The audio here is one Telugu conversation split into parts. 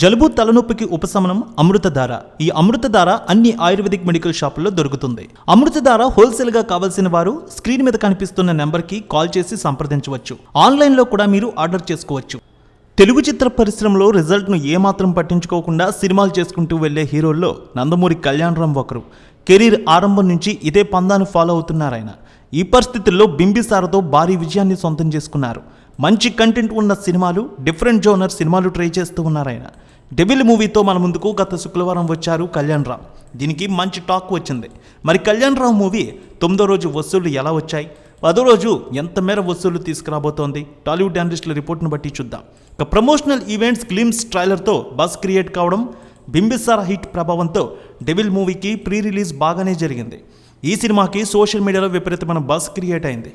జలుబు తలనొప్పికి ఉపశమనం అమృతధార. ఈ అమృతధార అన్ని ఆయుర్వేదిక్ మెడికల్ షాపుల్లో దొరుకుతుంది. అమృతధార హోల్సేల్గా కావాల్సిన వారు స్క్రీన్ మీద కనిపిస్తున్న నెంబర్కి కాల్ చేసి సంప్రదించవచ్చు. ఆన్లైన్లో కూడా మీరు ఆర్డర్ చేసుకోవచ్చు. తెలుగు చిత్ర పరిశ్రమలో రిజల్ట్ను ఏమాత్రం పట్టించుకోకుండా సినిమాలు చేసుకుంటూ వెళ్ళే హీరోల్లో నందమూరి కళ్యాణరామ్ ఒకరు. కెరీర్ ఆరంభం నుంచి ఇదే పందాను ఫాలో అవుతున్నారాయన. ఈ పరిస్థితుల్లో బింబిసారతో భారీ విజయాన్ని సొంతం చేసుకున్నారు. మంచి కంటెంట్ ఉన్న సినిమాలు డిఫరెంట్ జోనర్ సినిమాలు ట్రై చేస్తూ ఉన్నారాయన డెవిల్ మూవీతో మన ముందుకు గత శుక్రవారం వచ్చారు కళ్యాణ్ రామ్. దీనికి మంచి టాక్ వచ్చింది. మరి కళ్యాణ్ రామ్ మూవీ తొమ్మిదో రోజు వసూళ్ళు ఎలా వచ్చాయి? పదో రోజు ఎంత మేర వసూళ్ళు తీసుకురాబోతోంది? టాలీవుడ్ అనలిస్టుల రిపోర్ట్ను బట్టి చూద్దాం. ఇక ప్రమోషనల్ ఈవెంట్స్ గ్లిమ్స్ ట్రైలర్తో బస్ క్రియేట్ కావడం బింబిసార హిట్ ప్రభావంతో డెవిల్ మూవీకి ప్రీ రిలీజ్ బాగానే జరిగింది. ఈ సినిమాకి సోషల్ మీడియాలో విపరీతమైన బస్ క్రియేట్ అయింది.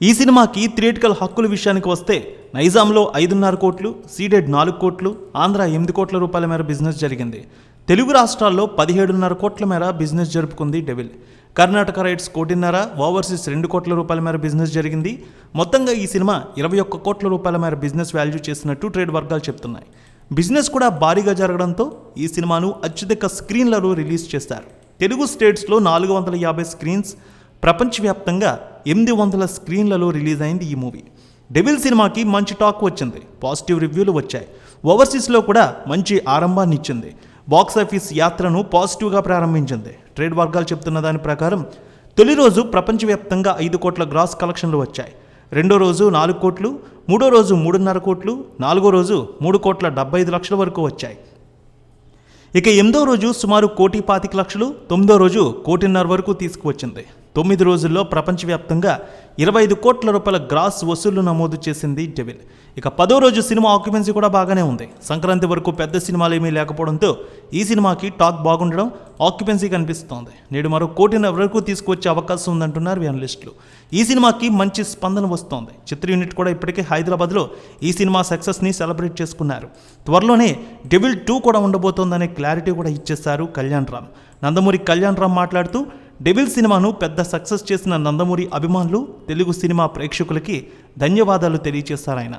ఈ సినిమాకి థియేటికల్ హక్కుల విషయానికి వస్తే నైజాంలో ఐదున్నర కోట్లు సీడెడ్ నాలుగు కోట్లు ఆంధ్ర ఎనిమిది కోట్ల రూపాయల మేర బిజినెస్ జరిగింది. తెలుగు రాష్ట్రాల్లో పదిహేడున్నర కోట్ల మేర బిజినెస్ జరుపుకుంది డెవిల్. కర్ణాటక రైట్స్ కోటిన్నర ఓవర్సీస్ రెండు కోట్ల రూపాయల మేర బిజినెస్ జరిగింది. మొత్తంగా ఈ సినిమా ఇరవై ఒక్క కోట్ల రూపాయల మేర బిజినెస్ వాల్యూ చేసినట్టు ట్రేడ్ వర్గాలు చెప్తున్నాయి. బిజినెస్ కూడా భారీగా జరగడంతో ఈ సినిమాను అత్యధిక స్క్రీన్లలో రిలీజ్ చేశారు. తెలుగు స్టేట్స్లో నాలుగు వందల యాభై స్క్రీన్స్ ప్రపంచవ్యాప్తంగా ఎనిమిది వందల స్క్రీన్లలో రిలీజ్ అయింది ఈ మూవీ. డెవిల్ సినిమాకి మంచి టాక్ వచ్చింది. పాజిటివ్ రివ్యూలు వచ్చాయి. ఓవర్సీస్లో కూడా మంచి ఆరంభాన్ని ఇచ్చింది. బాక్స్ ఆఫీస్ యాత్రను పాజిటివ్గా ప్రారంభించింది. ట్రేడ్ వర్గాలు చెప్తున్న దాని ప్రకారం తొలి రోజు ప్రపంచవ్యాప్తంగా ఐదు కోట్ల గ్రాస్ కలెక్షన్లు వచ్చాయి. రెండో రోజు నాలుగు కోట్లు మూడో రోజు మూడున్నర కోట్లు నాలుగో రోజు మూడు కోట్ల డెబ్బై ఐదు లక్షల వరకు వచ్చాయి. ఇక ఎనిమిదో రోజు సుమారు కోటి పాతిక లక్షలు తొమ్మిదో రోజు కోటిన్నర వరకు తీసుకువచ్చింది. తొమ్మిది రోజుల్లో ప్రపంచవ్యాప్తంగా ఇరవై ఐదు కోట్ల రూపాయల గ్రాస్ వసూళ్ళు నమోదు చేసింది డెవిల్. ఇక పదో రోజు సినిమా ఆక్యుపెన్సీ కూడా బాగానే ఉంది. సంక్రాంతి వరకు పెద్ద సినిమాలు ఏమీ లేకపోవడంతో ఈ సినిమాకి టాక్ బాగుండడం ఆక్యుపెన్సీ కనిపిస్తోంది. నేడు మరో కోటిన వరకు తీసుకువచ్చే అవకాశం ఉందంటున్నారు అనలిస్టులు ఈ సినిమాకి మంచి స్పందన వస్తోంది. చిత్ర యూనిట్ కూడా ఇప్పటికే హైదరాబాద్లో ఈ సినిమా సక్సెస్ని సెలబ్రేట్ చేసుకున్నారు. త్వరలోనే డెవిల్ టూ కూడా ఉండబోతోందనే క్లారిటీ కూడా ఇచ్చేశారు కళ్యాణ్ రామ్. నందమూరి కళ్యాణ్ రామ్ మాట్లాడుతూ డెవిల్ సినిమాను పెద్ద సక్సెస్ చేసిన నందమూరి అభిమానులు తెలుగు సినిమా ప్రేక్షకులకి ధన్యవాదాలు తెలియజేశారు ఆయన.